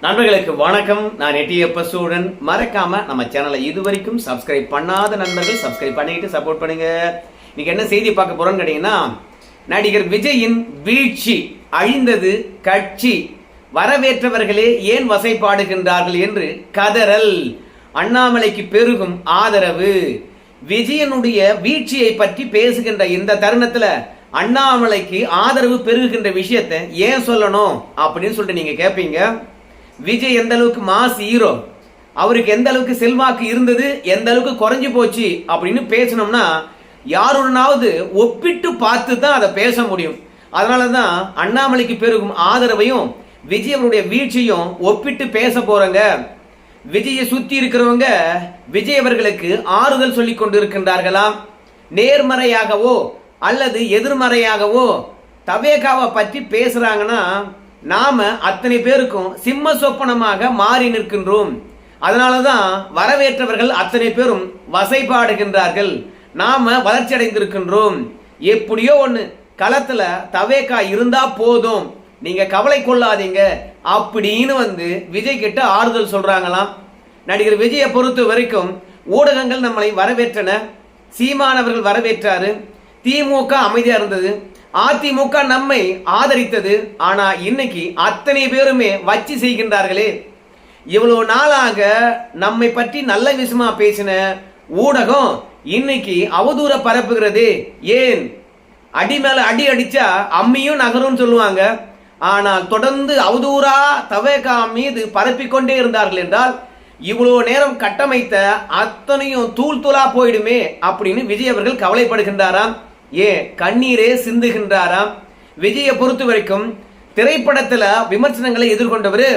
நண்பர்களுக்கு வணக்கம். நான் எட்டியப்ப சூழன். மறக்காம நம்ம சேனலை இதுவரைக்கும் சப்ஸ்கிரைப் பண்ணாத நண்பர்கள் சப்ஸ்கிரைப் பண்ணிட்டு சப்போர்ட் பண்ணுங்க. இன்னைக்கு என்ன செய்தி பார்க்க போறோம்னு கேட்டீங்கன்னா நடிகர் விஜயின் வீழ்ச்சி அழிந்தது கட்சி. வரவேற்றவர்களே ஏன் வசைப்பாடுகின்றார்கள் என்று கதறல். அண்ணாமலைக்கு பெருகும் ஆதரவு. விஜயனுடைய வீழ்ச்சியை பற்றி பேசுகின்ற இந்த தருணத்துல அண்ணாமலைக்கு ஆதரவு பெருகுகின்ற விஷயத்தை ஏன் சொல்லணும் அப்படின்னு சொல்லிட்டு நீங்க கேட்பீங்க விஜய் எந்த அளவுக்கு மாஸ் ஹீரோ அவருக்கு எந்த அளவுக்கு செல்வாக்கு இருந்தது? எந்த அளவுக்கு குறைஞ்சு போச்சு? அப்படின்னு பேசணும்னா யாருடனாவது ஒப்பிட்டு பார்த்து தான் அதை பேச முடியும். அதனால தான் அண்ணாமலைக்கு பெருகும் ஆதரவையும் விஜய் அவருடைய வீழ்ச்சியும் ஒப்பிட்டு பேச போறங்க. விஜயை சுத்தி இருக்கிறவங்க விஜய் அவர்களுக்கு ஆறுதல் சொல்லிக் கொண்டிருக்கின்றார்களாம் நேர்மறையாகவோ அல்லது எதிர்மறையாகவோ தவேகாவை பற்றி பேசுகிறாங்கன்னா நாம் அத்தனை பேருக்கும் சிம்ம சொப்பனமாக மாறி நிற்கின்றோம். அதனாலதான் வரவேற்றவர்கள் அத்தனை பேரும் வசைபாடுகின்றார்கள். நாம் வளர்ச்சி அடைந்திருக்கின்றோம் எப்படியோ ஒன்று களத்தில் தவேக்கா இருந்தால் போதும். நீங்கள் கவலை கொள்ளாதீங்க. அப்படின்னு வந்து விஜய் கிட்ட ஆறுதல் சொல்கிறாங்களாம் நடிகர் விஜயை பொறுத்த வரைக்கும் ஊடகங்கள் நம்மளை வரவேற்றன. சீமானவர்கள் வரவேற்றாரு. திமுக அமைதியா இருந்தது. அதிமுக நம்மை ஆதரித்தது. ஆனா இன்னைக்கு அத்தனை பேருமே வச்சு செய்கின்றார்களே. இவ்வளவு நாளாக நம்மை பற்றி நல்ல விஷயமா பேசின ஊடகம் இன்னைக்கு அவதூற பரப்புகிறது. ஏன்? அடி மேல அடி அடிச்சா அம்மியும் நகரும் சொல்லுவாங்க. ஆனால் தொடர்ந்து அவதூறா தவேகா மீது பரப்பிக்கொண்டே இருந்தார்கள் என்றால் இவ்வளோ நேரம் கட்டமைத்த அத்தனையும் தூள் தூளா போயிடுமே அப்படின்னு விஜய் அவர்கள் கவலைப்படுகின்றாராம். ஏன் கண்ணீரே சிந்துகின்றாராம். விஜயை பொறுத்த வரைக்கும் திரைப்படத்தில் விமர்சனங்களை எதிர்கொண்டவர்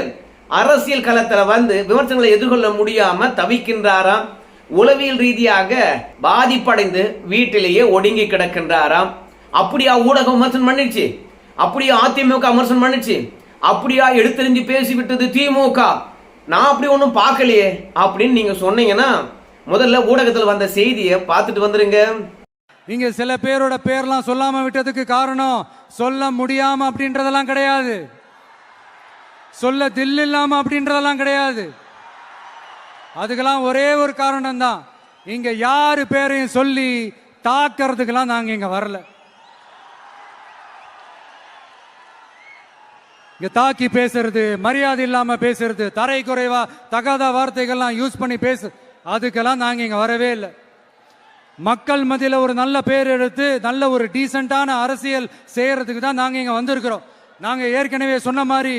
அரசியல் களத்தில் வந்து விமர்சனங்களை எதிர்கொள்ள முடியாம தவிக்கின்றாராம். உளவியல் ரீதியாக பாதிப்படைந்து வீட்டிலேயே ஒடுங்கி கிடக்கின்றாராம். அப்படியா ஊடகம் விமர்சனம் பண்ணிடுச்சு? அப்படியா அதிமுக விமர்சனம் பண்ணிடுச்சு? அப்படியா எடுத்தெறிஞ்சு பேசிவிட்டது திமுக? நான் அப்படி ஒன்றும் பார்க்கலையே அப்படின்னு நீங்கள் சொன்னீங்கன்னா முதல்ல ஊடகத்தில் வந்த செய்தியை பார்த்துட்டு வந்துருங்க. இங்க சில பேரோட பேர்லாம் சொல்லாம விட்டதுக்கு காரணம் சொல்ல முடியாம அப்படின்றதெல்லாம் கிடையாது. சொல்ல தில் இல்லாம அப்படின்றதெல்லாம் கிடையாது. அதுக்கெல்லாம் ஒரே ஒரு காரணம் தான் இங்க யாரு பேரையும் சொல்லி தாக்கிறதுக்கெல்லாம் நாங்க இங்க வரல. இங்க தாக்கி பேசுறது மரியாதை இல்லாம பேசுறது தரை குறைவா தகாத வார்த்தைகள்லாம் யூஸ் பண்ணி பேசு அதுக்கெல்லாம் நாங்க இங்க வரவே இல்லை. மக்கள் மத்தியில் ஒரு நல்ல பேர் எடுத்து நல்ல ஒரு டீசெண்டான அரசியல் செய்கிறதுக்கு தான் நாங்கள் இங்கே வந்திருக்கிறோம். நாங்கள் ஏற்கனவே சொன்ன மாதிரி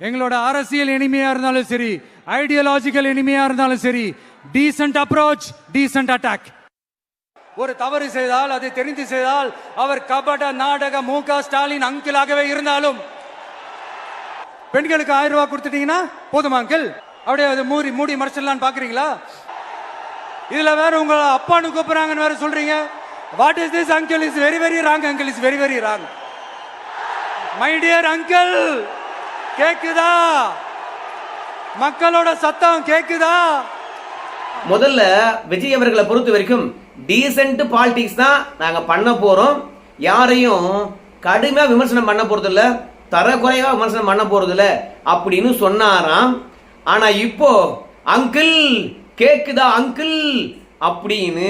எங்களோட அரசியல் இனிமையாக இருந்தாலும் சரி ஐடியாலஜிக்கல் இனிமையாக இருந்தாலும் சரி டீசென்ட் அப்ரோச் டீசென்ட் அட்டாக் ஒரு தவறு செய்தால் அதை தெரிந்து செய்தால் அவர் கபட நாடக மு க ஸ்டாலின் அங்கிளாகவே இருந்தாலும் பெண்களுக்கு ஆயிரம் ரூபாய் கொடுத்துட்டீங்கன்னா போதுமா அங்கிள்? அப்படியே அதை மூடி மூடி மறைச்சிடலான்னு பாக்குறீங்களா இதுல வேற உங்க அப்பான்னு கூப்பிடுறாங்கன்னு வேற சொல்றீங்க. What is this uncle is very very wrong uncle is very very wrong my dear uncle கேக்குதா? மக்களோட சத்தம் கேக்குதா? முதல்ல விஜய் அவர்களை பொறுத்த வரைக்கும் டீசென்ட் பாலிடிக்ஸ் தான் நாங்க பண்ண போறோம். யாரையும் கடுமையா விமர்சனம் பண்ண போறது இல்ல தரக்குறைவா விமர்சனம் பண்ண போறது இல்ல அப்படின்னு சொன்னாராம். ஆனா இப்போ அங்கிள் கேக்குதா அங்கிள் அப்படின்னு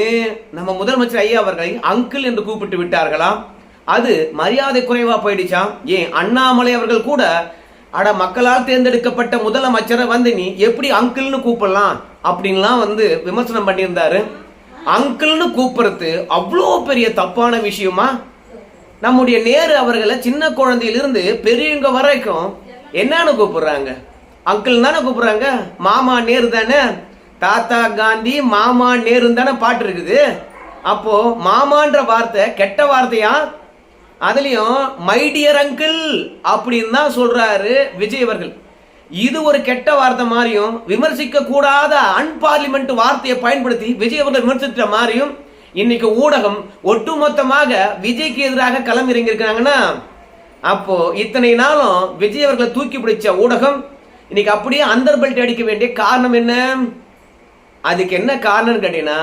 நம்ம முதலமைச்சர் ஐயா அவர்களை அங்கிள் என்று கூப்பிட்டு விட்டார்களாம் அது மரியாதை குறைவா போயிடுச்சாம் ஏன் அண்ணாமலை அவர்கள் கூட அட மக்களால் தேர்ந்தெடுக்கப்பட்ட முதலமைச்சரை வந்து நீ எப்படி அங்கிள்னு கூப்பிடலாம்? அப்படின்லாம் வந்து விமர்சனம் பண்ணியிருந்தாரு. அங்கிள்னு கூப்பிடுறது அவ்வளோ பெரிய தப்பான விஷயமா? நம்முடைய நேரு அவர்களை சின்ன குழந்தையிலிருந்து பெரியவங்க வரைக்கும் என்னன்னு கூப்பிடுறாங்க? அங்கிள் தானே கூப்பிடுறாங்க? மாமா நேரு தானே? தாத்தா காந்தி மாமா நேரு தானே பாட்டு இருக்குது. அப்போ மாமான்ற வார்த்தை கெட்ட வார்த்தையா? அதுலயும் மைடியர் அங்கிள் அப்படின்னு தான் சொல்றாரு விஜய் அவர்கள். இது ஒரு கெட்ட வார்த்தை மாதிரியும் விமர்சிக்க கூடாத அன்பார்லிமெண்ட் வார்த்தையை பயன்படுத்தி விஜய் அவர்கள் விமர்சித்த மாதிரியும் இன்னைக்கு ஊடகம் ஒட்டுமொத்தமாக விஜய்க்கு எதிராக களம் இறங்கியிருக்காங்கன்னா அப்போ இத்தனை நாளும் விஜய் அவர்களை தூக்கி பிடிச்ச ஊடகம் இன்னைக்கு அப்படியே அந்தர் பெல்ட் அடிக்க வேண்டிய காரணம் என்ன? அதுக்கு என்ன காரணம் கேட்டீங்கன்னா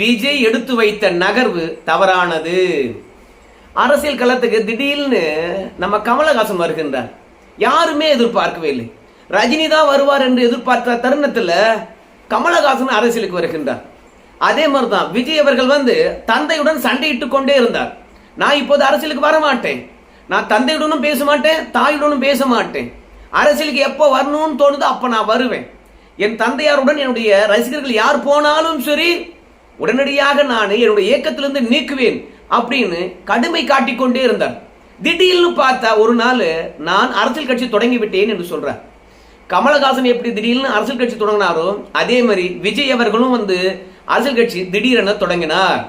விஜய் எடுத்து வைத்த நகர்வு தவறானது. அரசியல் களத்துக்கு திடீர்னு நம்ம கமலஹாசன் வருகின்றார். யாருமே எதிர்பார்க்கவே இல்லை. ரஜினி தான் வருவார் என்று எதிர்பார்த்த தருணத்தில் கமலஹாசன் அரசியலுக்கு வருகின்றார். அதே மாதிரி தான் விஜய் அவர்கள் வந்து தந்தையுடன் சண்டையிட்டு கொண்டே இருந்தார். நான் இப்போது அரசியலுக்கு வர மாட்டேன் நான் தந்தையுடனும் பேச மாட்டேன் தாயுடனும் பேச மாட்டேன். அரசியலுக்கு எப்போ வரணும்னு தோணுதோ அப்போ நான் வருவேன். என் தந்தையாருடன் என்னுடைய ரசிகர்கள் யார் போனாலும் சரி உடனடியாக நான் என்னுடைய இயக்கத்திலிருந்து நீக்குவேன் அப்படின்னு கடுமை காட்டிக்கொண்டே இருந்தார். திடீர்னு பார்த்தா ஒரு நாள் நான் அரசியல் கட்சி தொடங்கி விட்டேன் என்று சொல்றார். கமலஹாசன் எப்படி திடீர்னு அரசியல் கட்சி தொடங்கினாரோ அதே மாதிரி விஜய் அவர்களும் வந்து அரசியல் கட்சி திடீரென தொடங்கினார்.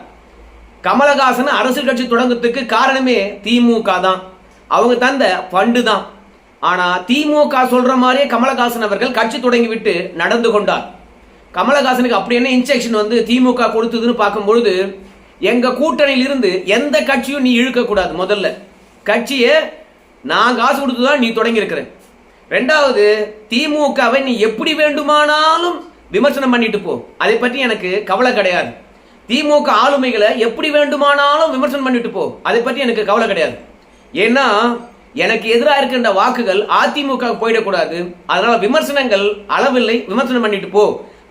கமலஹாசன் அரசியல் கட்சி தொடங்குறதுக்கு காரணமே திமுக தான். அவங்க தந்த ஃபண்டு தான். ஆனா திமுக சொல்ற மாதிரியே கமலஹாசன் அவர்கள் கட்சி தொடங்கி விட்டு நடந்து கொண்டார். கமலஹாசனுக்கு அப்படி என்ன இன்ஸ்ட்ரக்ஷன் வந்து திமுக கொடுத்ததுன்னு பார்க்கும்பொழுது எங்க கூட்டணியில் இருந்து எந்த கட்சியும் நீ இழுக்க கூடாது முதல்ல. கட்சியை நான் காசு கொடுத்து தான் நீ தொடங்கி இருக்கிற ரெண்டாவது திமுகவை நீ எப்படி வேண்டுமானாலும் விமர்சனம் பண்ணிட்டு போ. அதை பற்றி எனக்கு கவலை கிடையாது. திமுக ஆளுமைகளை எப்படி வேண்டுமானாலும் விமர்சனம் பண்ணிட்டு போ. அதை பற்றி எனக்கு கவலை கிடையாது. ஏன்னா எனக்கு எதிராக இருக்கின்ற வாக்குகள் அதிமுக போயிடக்கூடாது. அதனால விமர்சனங்கள் அளவில்லை விமர்சனம் பண்ணிட்டு போ.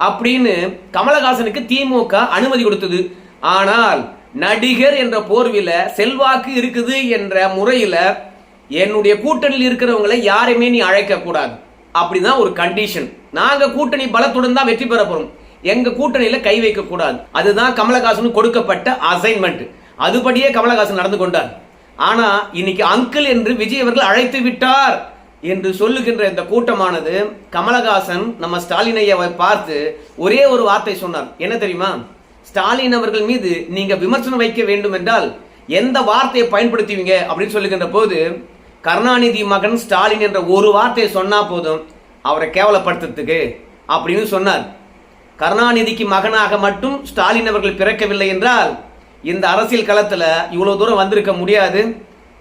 அப்படின்னு கமலஹாசனுக்கு திமுக அனுமதி கொடுத்தது. ஆனால் நடிகர் என்ற போர்வில செல்வாக்கு இருக்குது என்ற முறையில என்னுடைய கூட்டணியில் இருக்கிறவங்களை யாரையுமே நீ அழைக்க கூடாது. அப்படிதான் ஒரு கண்டிஷன் நாங்க கூட்டணி பலத்துடன் தான் வெற்றி பெற போறோம். எங்க கூட்டணியில கை வைக்க கூடாது. அதுதான் கமலஹாசனுக்கு கொடுக்கப்பட்ட அசைன்மெண்ட் அதுபடியே கமலஹாசன் நடந்து கொண்டார். ஆனா இன்னைக்கு அங்கிள் என்று விஜய் அவர்கள் அழைத்து விட்டார் என்று சொல்லுகின்ற இந்த கூட்டமானது கமலஹாசன் நம்ம ஸ்டாலின் பார்த்து ஒரே ஒரு வார்த்தை சொன்னார். என்ன தெரியுமா? ஸ்டாலின் அவர்கள் மீது நீங்க விமர்சனம் வைக்க வேண்டும் என்றால் எந்த வார்த்தையை பயன்படுத்துவீங்க அப்படின்னு சொல்லுகின்ற போது கருணாநிதி மகன் ஸ்டாலின் என்ற ஒரு வார்த்தையை சொன்னா போதும் அவரை கேவலப்படுத்துறதுக்கு அப்படின்னு சொன்னார். கருணாநிதிக்கு மகனாக மட்டும் ஸ்டாலின் அவர்கள் பிறக்கவில்லை என்றால் இந்த அரசியல் களத்தில் இவ்வளோ தூரம் வந்திருக்க முடியாது.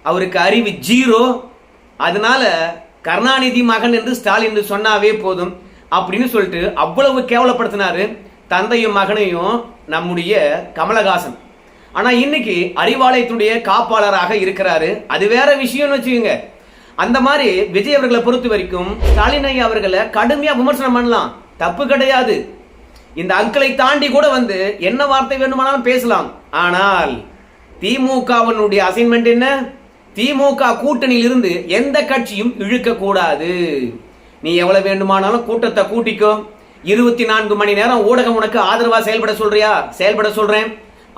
அவருக்கு அறிவு ஜீரோ. அதனால கருணாநிதி மகன் என்று ஸ்டாலின் என்று சொன்னாவே போதும் அப்படின்னு சொல்லிட்டு அவ்வளவு கேவலப்படுத்தினாரு தந்தையும் மகனையும் நம்முடைய கமலஹாசன். ஆனால் இன்னைக்கு அறிவாலயத்துடைய காப்பாளராக இருக்கிறாரு. அது வேற விஷயம்னு வச்சுக்கோங்க. அந்த மாதிரி விஜய் அவர்களை பொறுத்த வரைக்கும் ஸ்டாலின் ஐயா அவர்களை கடுமையாக விமர்சனம் பண்ணலாம். தப்பு கிடையாது. இந்த அங்கிளை தாண்டி கூட வந்து என்ன வார்த்தை வேண்டுமானாலும் பேசலாம். ஆனால் திமுகவினுடைய அசைன்மெண்ட் என்ன? திமுக கூட்டணியில் இருந்து எந்த கட்சியும் இழுக்க கூடாது நீ எவ்வளவு வேண்டுமானாலும் கூட்டத்தை கூட்டிக்கோ. இருபத்தி நான்கு மணி நேரம் ஊடகம் உனக்கு ஆதரவா செயல்பட சொல்றியா? செயல்பட சொல்றேன்.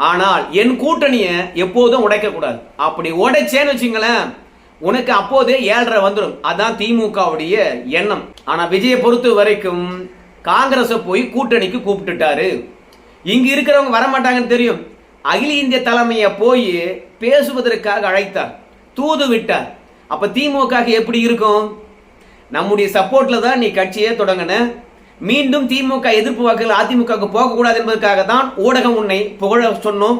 ஆனால் என் கூட்டணிய எப்போதும் உடைக்க கூடாது அப்படி உடைச்சேன்னு வச்சுங்களேன் உனக்கு அப்போதே ஏழரை வந்துடும் அதான் திமுகவுடைய எண்ணம். ஆனா விஜயை பொறுத்த வரைக்கும் காங்கிரஸை போய் கூட்டணிக்கு கூப்பிட்டுட்டாரு. இங்க இருக்கிறவங்க வர மாட்டாங்கன்னு தெரியும். அகில இந்திய தலைமையை போய் பேசுவதற்காக அழைத்தார். தூது விட்டார். அப்ப திமுக எப்படி இருக்கும்? நம்முடைய சப்போர்ட்ல தான் நீ கட்சியே தொடங்கின. மீண்டும் திமுக எதிர்ப்பு வாக்குகள் அதிமுகவுக்கு போகக்கூடாது என்பதற்காக தான் ஊடகம் உன்னை புகழ சொன்னோம்.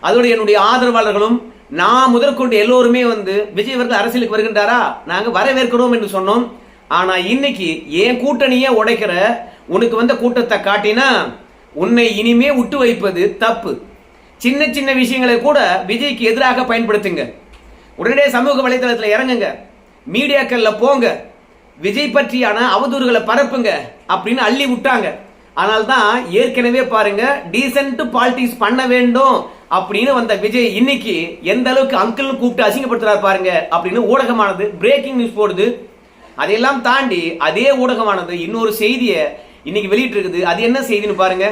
அதோடு என்னுடைய ஆதரவாளர்களும் நான் முதற்கொண்டு எல்லோருமே வந்து விஜய் அவர்கள் அரசியலுக்கு வருகின்றாரா? நாங்கள் வரவேற்கிறோம் என்று சொன்னோம். ஆனால் இன்னைக்கு ஏன் கூட்டணியே உடைக்கிற உனக்கு வந்த கூட்டத்தை காட்டினா உன்னை இனிமே விட்டு வைப்பது தப்பு. சின்ன சின்ன விஷயங்களை கூட விஜய்க்கு எதிராக பயன்படுத்துங்க. உடனடியே சமூக வலைதளத்தில் இறங்குங்க. மீடியாக்கள்ல போங்க. விஜய் பற்றியான அவதூறுகளை பரப்புங்க அப்படின்னு அள்ளி விட்டாங்க. ஆனால் தான் ஏற்கனவே பாருங்க டீசென்ட் பாலிடிக்ஸ் பண்ண வேண்டும் அப்படின்னு வந்த விஜய் இன்னைக்கு எந்த அளவுக்கு அங்கிள் கூப்பிட்டு அசிங்கப்படுத்துறாரு பாருங்க அப்படின்னு ஊடகமானது பிரேக்கிங் நியூஸ் போடுது. அதையெல்லாம் தாண்டி அதே ஊடகமானது இன்னொரு செய்தியை இன்னைக்கு வெளியிட்டிருக்குது. அது என்ன செய்தின்னு பாருங்க.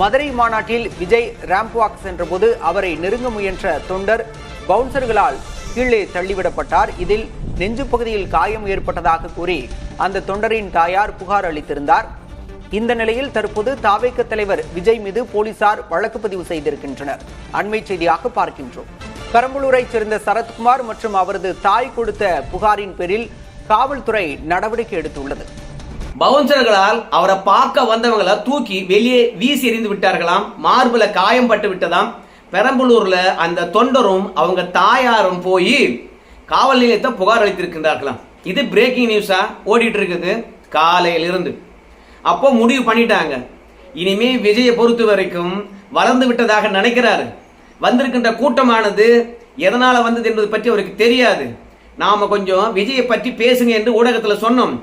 மதுரை மாநாட்டில் விஜய் ரேம்ப் வாக் சென்றபோது அவரை நெருங்க முயன்ற தொண்டர் பவுன்சர்களால் கீழே தள்ளிவிடப்பட்டார். இதில் நெஞ்சு பகுதியில் காயம் ஏற்பட்டதாக கூறி அந்த தொண்டரின் தாயார் புகார் அளித்திருந்தார். இந்த நிலையில் தற்போது தாவேக்க தலைவர் விஜய் மீது போலீசார் வழக்கு பதிவு செய்திருக்கின்றனர். அண்மை செய்தியாக பார்க்கின்றோம். பெரம்பலூரைச் சேர்ந்த சரத்குமார் மற்றும் அவரது தாய் கொடுத்த புகாரின் பேரில் காவல்துறை நடவடிக்கை எடுத்துள்ளது. பவுன்சர்களால் அவரை பார்க்க வந்தவங்களை தூக்கி வெளியே வீசி எறிந்து விட்டார்களாம். மார்பில் காயம் பட்டு விட்டதாம். பெரம்பலூர்ல அந்த தொண்டரும் அவங்க தாயாரும் போய் காவல் நிலையத்தை புகார் அளித்திருக்கின்றார்களாம். இது பிரேக்கிங் நியூஸா ஓடிட்டு இருக்குது. காலையிலிருந்து. அப்போ முடிவு பண்ணிட்டாங்க. இனிமே விஜயை பொறுத்த வரைக்கும் வளர்ந்து விட்டதாக நினைக்கிறாரு. வந்திருக்கின்ற கூட்டமானது எதனால வந்தது என்பது பற்றி அவருக்கு தெரியாது. நாம் கொஞ்சம் விஜயை பற்றி பேசுங்க என்று ஊடகத்தில் சொன்னோம்.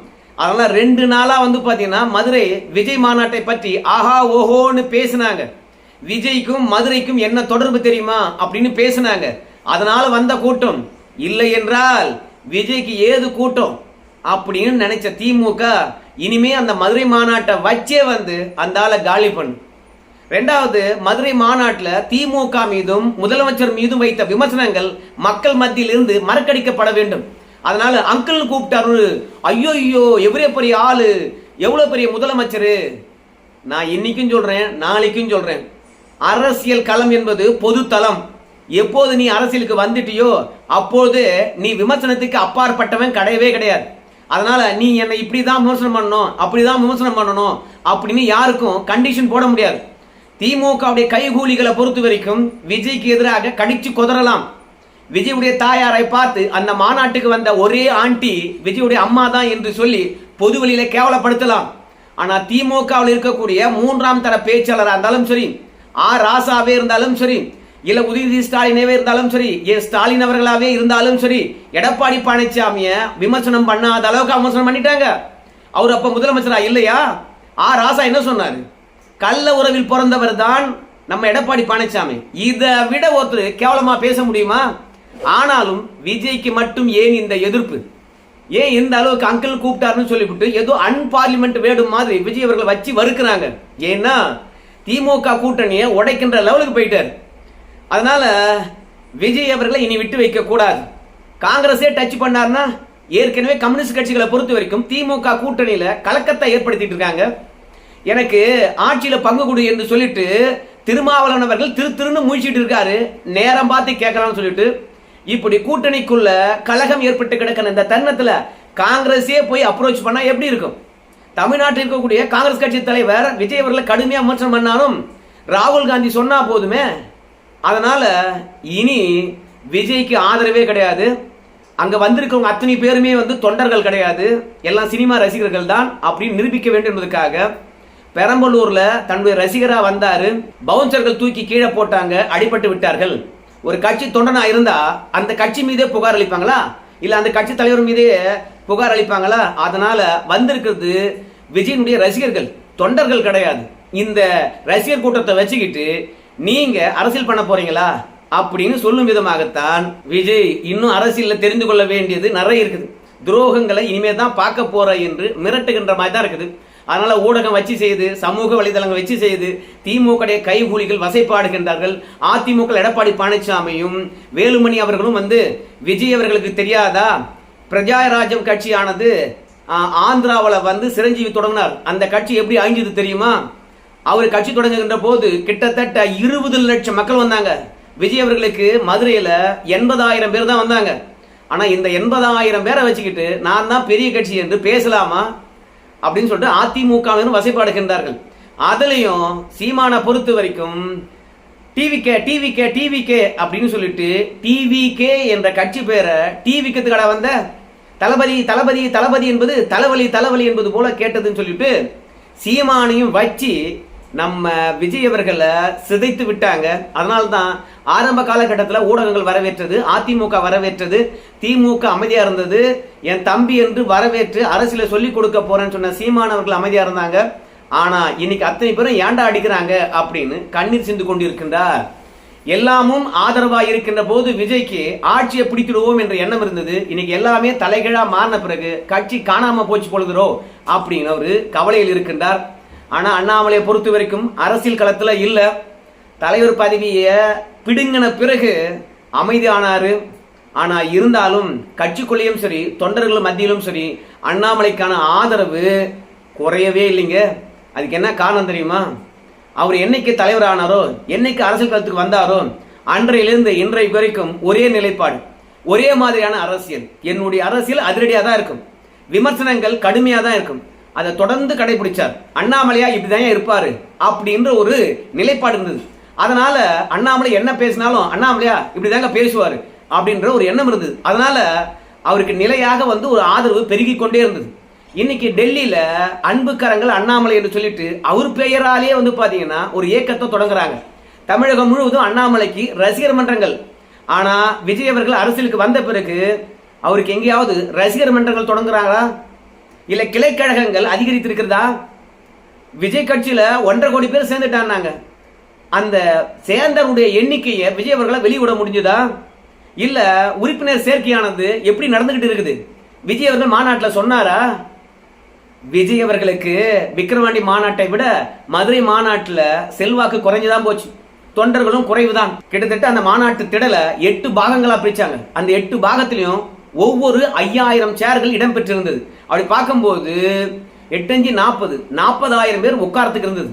அதெல்லாம் ரெண்டு நாளாக வந்து பார்த்தீங்கன்னா மதுரை விஜய் மாநாட்டை பற்றி ஆஹா ஓஹோன்னு பேசினாங்க. விஜய்க்கும் மதுரைக்கும் என்ன தொடர்பு தெரியுமா அப்படின்னு பேசினாங்க. அதனால் வந்த கூட்டம் இல்லை என்றால் விஜய்க்கு ஏது கூட்டம் அப்படின்னு நினைச்ச திமுக இனிமே அந்த மதுரை மாநாட்டை வச்சே வந்து அந்த ஆளை காலி பண்ணு. ரெண்டாவது மதுரை மாநாட்டில் திமுக மீதும் முதலமைச்சர் மீதும் வைத்த விமர்சனங்கள் மக்கள் மத்தியில் இருந்து மறக்கடிக்கப்பட வேண்டும். அதனால அங்கிள் கூப்பிட்டாரு. ஐயோ ஐயோ எவ்வளோ பெரிய ஆளு? எவ்வளோ பெரிய முதலமைச்சர்? நான் இன்னைக்கும் சொல்றேன் நாளைக்கும் சொல்றேன். அரசியல் களம் என்பது பொது தளம் எப்போது நீ அரசியலுக்கு வந்துட்டியோ அப்போது நீ விமர்சனத்துக்கு அப்பாற்பட்டவன் கிடையவே கிடையாது. அதனால நீ என்னை இப்படி தான் விமர்சனம் பண்ணணும் அப்படி தான் விமர்சனம் பண்ணணும் அப்படின்னு யாருக்கும் கண்டிஷன் போட முடியாது. திமுகவுடைய கைகூலிகளை பொறுத்த வரைக்கும் விஜய்க்கு எதிராக கடிச்சு குதறலாம். விஜயுடைய தாயாரை பார்த்து அந்த மாநாட்டுக்கு வந்த ஒரே ஆண்டி விஜயுடைய அம்மா தான் என்று சொல்லி பொதுவெளியில கேவலப்படுத்தலாம். ஆனா திமுகவில் இருக்கக்கூடிய மூன்றாம் தர பேச்சாளராக இருந்தாலும் சரி ஆ ராசாவே இருந்தாலும் சரி இல்ல உதயநிதி ஸ்டாலினாவே இருந்தாலும் சரி ஏ. ஸ்டாலின் அவர்களாவே இருந்தாலும் சரி எடப்பாடி பழனிசாமிய விமர்சனம் பண்ணாத அளவுக்கு விமர்சனம் பண்ணிட்டாங்க. அவர் அப்ப முதலமைச்சரா இல்லையா? ஆ ராசா என்ன சொன்னாரு? கள்ள உறவில் பிறந்தவர் தான் நம்ம எடப்பாடி பழனிசாமி. இதை விட ஒருத்தர் கேவலமா பேச முடியுமா? ஆனாலும் விஜய்க்கு மட்டும் ஏன் இந்த எதிர்ப்பு? ஏன் இந்த அளவுக்கு அங்கிள் கூப்பிட்டாருன்னு சொல்லிவிட்டு ஏதோ அன்பார்லிமெண்ட் வேடும் மாதிரி விஜய் அவர்களை வச்சு வறுக்கிறாங்க. ஏன்னா திமுக கூட்டணியை உடைக்கின்ற லெவலுக்கு போயிட்டார். அதனால விஜய் அவர்களை இனி விட்டு வைக்க கூடாது. காங்கிரஸே டச் பண்ணார்னா ஏற்கனவே கம்யூனிஸ்ட் கட்சிகளை பொறுத்த வரைக்கும் திமுக கூட்டணியில கலக்கத்தை ஏற்படுத்திட்டு இருக்காங்க. எனக்கு ஆட்சியில் பங்கு கொடு என்று சொல்லிட்டு திருமாவளவன் அவர்கள் திரு திருன்னு முழிச்சிட்டு இருக்காரு. நேரம் பார்த்து கேட்கலாம்னு சொல்லிட்டு. இப்படி கூட்டணிக்குள்ள கழகம் ஏற்பட்டு கிடக்கிற இந்த தருணத்தில் காங்கிரஸே போய் அப்ரோச் பண்ணா எப்படி இருக்கும்? தமிழ்நாட்டில் இருக்கக்கூடிய காங்கிரஸ் கட்சி தலைவர் விஜய் அவர்களை கடுமையாக விமர்சனம் பண்ணாலும் ராகுல் காந்தி சொன்னா போதுமே. அதனால இனி விஜய்க்கு ஆதரவே கிடையாது. அங்க வந்திருக்கவங்க அத்தனை பேருமே வந்து தொண்டர்கள் கிடையாது. எல்லாம் சினிமா ரசிகர்கள் தான் அப்படின்னு நிரூபிக்க வேண்டும் என்பதற்காக பெரம்பலூர்ல தன்னுடைய ரசிகரா வந்தாரு. பவுன்சர்கள் தூக்கி கீழே போட்டாங்க அடிபட்டு விட்டார்கள். ஒரு கட்சி தொண்டனா இருந்தா அந்த கட்சி மீதே புகார் அளிப்பாங்களா? இல்ல அந்த கட்சி தலைவர் மீதே புகார் அளிப்பாங்களா? அதனால வந்திருக்கிறது விஜயனுடைய ரசிகர்கள். தொண்டர்கள் கிடையாது. இந்த ரசிகர் கூட்டத்தை வச்சுக்கிட்டு நீங்க அரசியல் பண்ண போறீங்களா? அப்படின்னு சொல்லும் விதமாகத்தான் விஜய் இன்னும் அரசியல்ல தெரிந்து கொள்ள வேண்டியது நிறைய இருக்குது. துரோகங்களை இனிமே தான் பார்க்க போற என்று மிரட்டுகின்ற மாதிரி தான் இருக்குது. அதனால ஊடகம் வச்சு செய்து சமூக வலைதளங்கள் வச்சு செய்து திமுக கைகூலிகள் வசைப்பாடுகின்றார்கள் அதிமுக எடப்பாடி பழனிசாமியும் வேலுமணி அவர்களும் வந்து விஜய் அவர்களுக்கு தெரியாதா? பிரஜாராஜ்யம் கட்சியானது ஆந்திராவில் வந்து சிரஞ்சீவி தொடங்கினார். அந்த கட்சி எப்படி அழிஞ்சது தெரியுமா? அவர் கட்சி தொடங்குகின்ற போது கிட்டத்தட்ட இருபது லட்சம் மக்கள் வந்தாங்க. விஜய் அவர்களுக்கு மதுரையில் எண்பதாயிரம் பேர் தான் வந்தாங்க. ஆனால் இந்த எண்பதாயிரம் பேரை வச்சுக்கிட்டு நான் தான் பெரிய கட்சி என்று பேசலாமா? அப்படின்னு சொல்லிட்டு அதிமுகவினர் வசைப்பாடுகின்றார்கள் அதுலேயும் சீமானை பொறுத்த வரைக்கும் டிவிகே டிவிகே டிவிகே அப்படின்னு சொல்லிட்டு டிவிகே என்ற கட்சி பேரை டிவிக்கு கடை வந்த? தளபதி தளபதி தளபதி என்பது தலைவலி தலைவலி என்பது போல கேட்டதுன்னு சொல்லிட்டு சீமானையும் வச்சு நம்ம விஜய் அவர்களை சிதைத்து விட்டாங்க. அதனால தான் ஆரம்ப காலகட்டத்தில் ஊடகங்கள் வரவேற்றது அதிமுக வரவேற்றது திமுக அமைதியாக இருந்தது என் தம்பி என்று வரவேற்று அரசியல சொல்லி கொடுக்க போறேன்னு சொன்ன சீமானவர்கள் அமைதியாக இருந்தாங்க. ஆனா இன்னைக்கு அத்தனை பேரும் ஏண்டா அடிக்கிறாங்க அப்படின்னு கண்ணீர் சிந்து கொண்டிருக்கின்றார். எல்லாமும் ஆதரவா இருக்கின்ற போது விஜய்க்கு ஆட்சியை பிடிக்கிடுவோம் என்ற எண்ணம் இருந்தது. இன்னைக்கு எல்லாமே தலைகீழா மாறின பிறகு கட்சி காணாம போச்சு பொழுதுரோ அப்படின்னு அவரு கவலையில் இருக்கின்றார். ஆனால் அண்ணாமலையை பொறுத்த வரைக்கும் அரசியல் களத்தில் இல்லை. தலைவர் பதவியை பிடுங்கின பிறகு அமைதியானாரு. ஆனால் இருந்தாலும் கட்சிக்குள்ளேயும் சரி தொண்டர்கள் மத்தியிலும் சரி அண்ணாமலைக்கான ஆதரவு குறையவே இல்லைங்க. அதுக்கு என்ன காரணம் தெரியுமா? அவர் என்னைக்கு தலைவர் ஆனாரோ என்னைக்கு அரசியல் களத்துக்கு வந்தாரோ அன்றையிலிருந்து இன்றைக்கு வரைக்கும் ஒரே நிலைப்பாடு ஒரே மாதிரியான அரசியல். என்னுடைய அரசியல் அதிரடியாக தான் இருக்கும். விமர்சனங்கள் கடுமையாக தான் இருக்கும். அதை தொடர்ந்து கடைபிடிச்சார். அண்ணாமலையா இப்படிதான் இருப்பாரு அப்படின்ற ஒரு நிலைப்பாடு இருந்தது. அதனால அண்ணாமலை என்ன பேசினாலும் அண்ணாமலையா இப்படிதாங்க பேசுவாரு அப்படின்ற ஒரு எண்ணம் இருந்தது. அதனால அவருக்கு நிலையாக வந்து ஒரு ஆதரவு பெருகி கொண்டே இருந்தது. இன்னைக்கு டெல்லியில அன்புக்கரங்கள் அண்ணாமலை என்று சொல்லிட்டு அவர் பெயராலேயே வந்து பாத்தீங்கன்னா ஒரு இயக்கத்தை தொடங்குறாங்க. தமிழகம் முழுவதும் அண்ணாமலைக்கு ரசிகர் மன்றங்கள். ஆனா விஜய் அவர்கள் அரசியலுக்கு வந்த பிறகு அவருக்கு எங்கேயாவது ரசிகர் மன்றங்கள் தொடங்குறாங்களா? இல்ல கிளைக்கழகங்கள் அதிகரித்திருக்கிறதா? விஜய் கட்சியில ஒன்றரை கோடி பேர் சேர்ந்துட்டாங்க அந்த சேர்ந்தவருடைய எண்ணிக்கையை விஜய் அவர்களை வெளியிட முடிஞ்சதா? இல்ல உறுப்பினர் சேர்க்கையானது எப்படி நடந்துகிட்டு இருக்குது? விஜய் அவர்கள் மாநாட்டில் சொன்னாரா? விஜய் அவர்களுக்கு விக்கிரவாண்டி மாநாட்டை விட மதுரை மாநாட்டில் செல்வாக்கு குறைஞ்சுதான் போச்சு. தொண்டர்களும் குறைவுதான். கிட்டத்தட்ட அந்த மாநாட்டு திடலை எட்டு பாகங்களா பிரிச்சாங்க. அந்த எட்டு பாகத்திலையும் ஒவ்வொரு ஐயாயிரம் சேர்கள் இடம்பெற்றிருந்தது. அப்படி பார்க்கும்போது எட்டஞ்சு நாற்பது நாற்பதாயிரம் பேர் உட்காரத்துக்கு இருந்தது.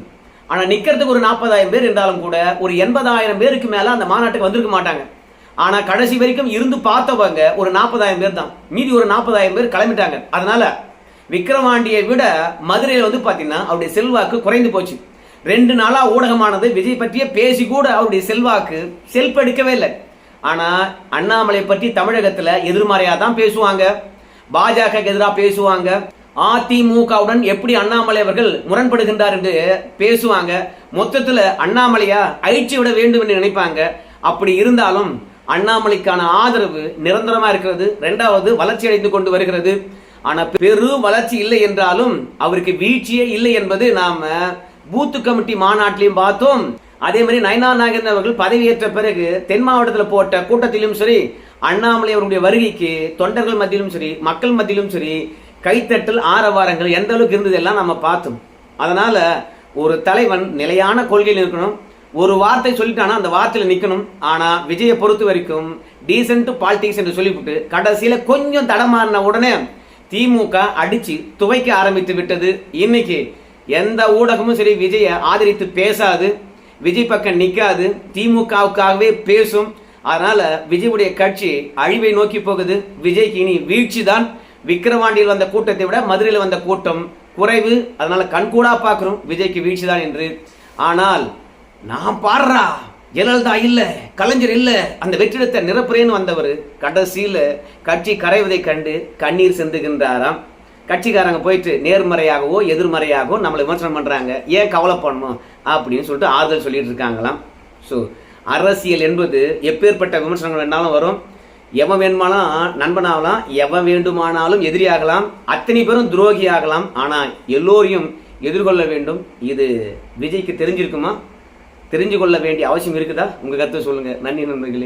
ஆனால் நிற்கிறதுக்கு ஒரு நாற்பதாயிரம் பேர் இருந்தாலும் கூட ஒரு எண்பதாயிரம் பேருக்கு மேலே அந்த மாநாட்டுக்கு வந்திருக்க மாட்டாங்க. ஆனால் கடைசி வரைக்கும் இருந்து பார்த்தவங்க ஒரு நாற்பதாயிரம் பேர் தான். மீதி ஒரு நாற்பதாயிரம் பேர் கிளம்பிட்டாங்க. அதனால விக்ரவாண்டியை விட மதுரையில் வந்து பார்த்தீங்கன்னா அவருடைய செல்வாக்கு குறைந்து போச்சு. ரெண்டு நாளாக ஊடகமானது விஜய் பற்றிய பேசி கூட அவருடைய செல்வாக்கு செல்பெடுக்கவே இல்லை. ஆனா அண்ணாமலை பற்றி தமிழகத்துல எதிர்மறையா தான் பேசுவாங்க. பாஜக எதிராக பேசுவாங்க. அதிமுகவுடன் எப்படி அண்ணாமலை அவர்கள் முரண்படுகின்றார் என்று பேசுவாங்க. மொத்தத்துல அண்ணாமலையா அழிச்சு விட வேண்டும் என்று நினைப்பாங்க. அப்படி இருந்தாலும் அண்ணாமலைக்கான ஆதரவு நிரந்தரமா இருக்கிறது. ரெண்டாவது வளர்ச்சி அடைந்து கொண்டு வருகிறது. ஆனா பெரும் வளர்ச்சி இல்லை என்றாலும் அவருக்கு வீழ்ச்சியே இல்லை என்பது நாம பூத்து கமிட்டி மாநாட்டிலையும் பார்த்தோம். அதே மாதிரி நயனா நாகேந்திரன் அவர்கள் பதவியேற்ற பிறகு தென் மாவட்டத்தில் போட்ட கூட்டத்திலும் சரி அண்ணாமலை அவருடைய வருகைக்கு தொண்டர்கள் மத்தியிலும் சரி மக்கள் மத்தியிலும் சரி கைத்தட்டல் ஆரவாரங்கள் எந்த அளவுக்கு இருந்தது எல்லாம் நம்ம பார்த்தோம். அதனால ஒரு தலைவன் நிலையான கொள்கையில் இருக்கணும். ஒரு வார்த்தை சொல்லிட்டானா அந்த வார்த்தையில் நிற்கணும் ஆனால் விஜயை பொறுத்த வரைக்கும் டீசென்ட் பாலிடிக்ஸ் என்று சொல்லிவிட்டு கடைசியில் கொஞ்சம் தடமாறின உடனே திமுக அடித்து துவைக்க ஆரம்பித்து விட்டது. இன்னைக்கு எந்த ஊடகமும் சரி விஜயை ஆதரித்து பேசாது. விஜய் பக்கம் நிற்காது திமுகவுக்காகவே பேசும். அதனால விஜயுடைய கட்சி அழிவை நோக்கி போகுது. விஜய்க்கு இனி வீழ்ச்சி தான் விக்கிரவாண்டியில் வந்த கூட்டத்தை விட மதுரையில் வந்த கூட்டம் குறைவு. அதனால கண்கூடா பார்க்குறோம் விஜய்க்கு வீழ்ச்சி தான் என்று. ஆனால் நான் பாடுறா. ஜெயலலிதா இல்லை. கலைஞர் இல்லை. அந்த வெற்றிடத்தை நிரப்புறேன்னு வந்தவர் கடைசியில் கட்சி கரைவதை கண்டு கண்ணீர் செந்துகின்றாராம். கட்சிக்காரங்க போயிட்டு நேர்மறையாகவோ எதிர்மறையாகவோ நம்மளை விமர்சனம் பண்ணுறாங்க ஏன் கவலை பண்ணணும் அப்படின்னு சொல்லிட்டு ஆறுதல் சொல்லிட்டு இருக்காங்களாம். ஸோ அரசியல் என்பது எப்பேற்பட்ட விமர்சனங்கள் வேணாலும் வரும். எவன் வேணுமானாலும் நண்பனாகலாம். எவன் வேண்டுமானாலும் எதிரியாகலாம். அத்தனை பேரும் துரோகி ஆகலாம் ஆனால் எல்லோரையும் எதிர்கொள்ள வேண்டும். இது விஜய்க்கு தெரிஞ்சிருக்குமா? தெரிஞ்சு கொள்ள வேண்டிய அவசியம் இருக்குதா? உங்கள் கருத்தை சொல்லுங்கள் நன்றி நண்பர்களே.